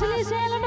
আসলে সে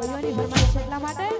ભાઈઓની ફરમાઈશ એટલા માટે?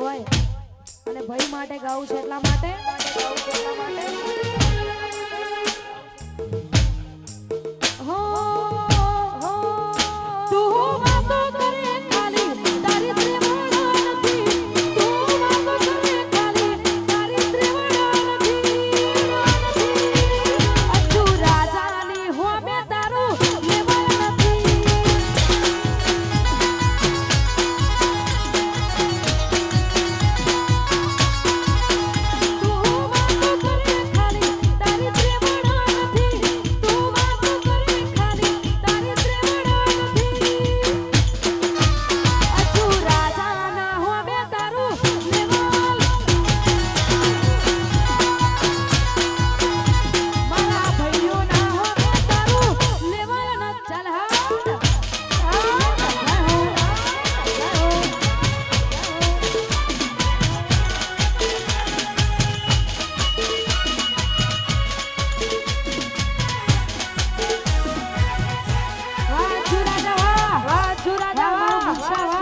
હોય. અને ભાઈ માટે ગાવું છે એટલા માટે ગાવું છે એટલા માટે? tchau.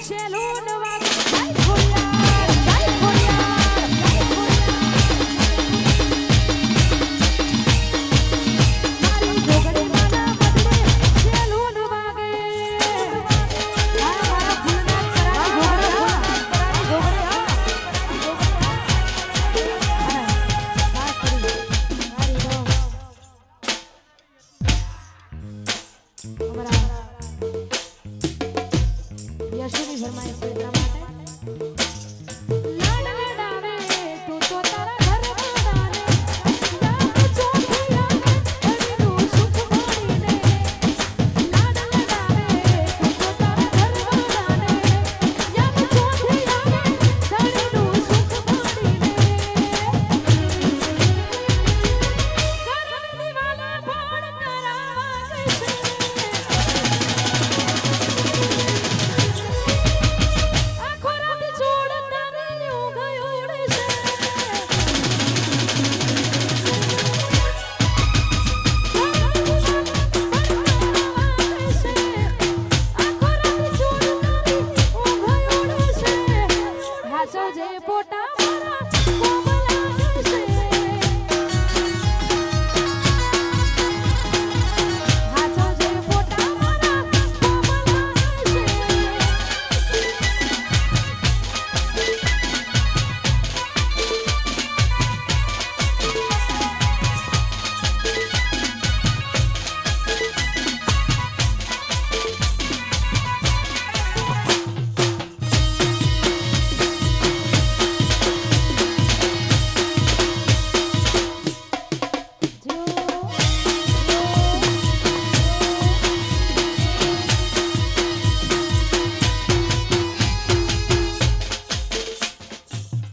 Chelo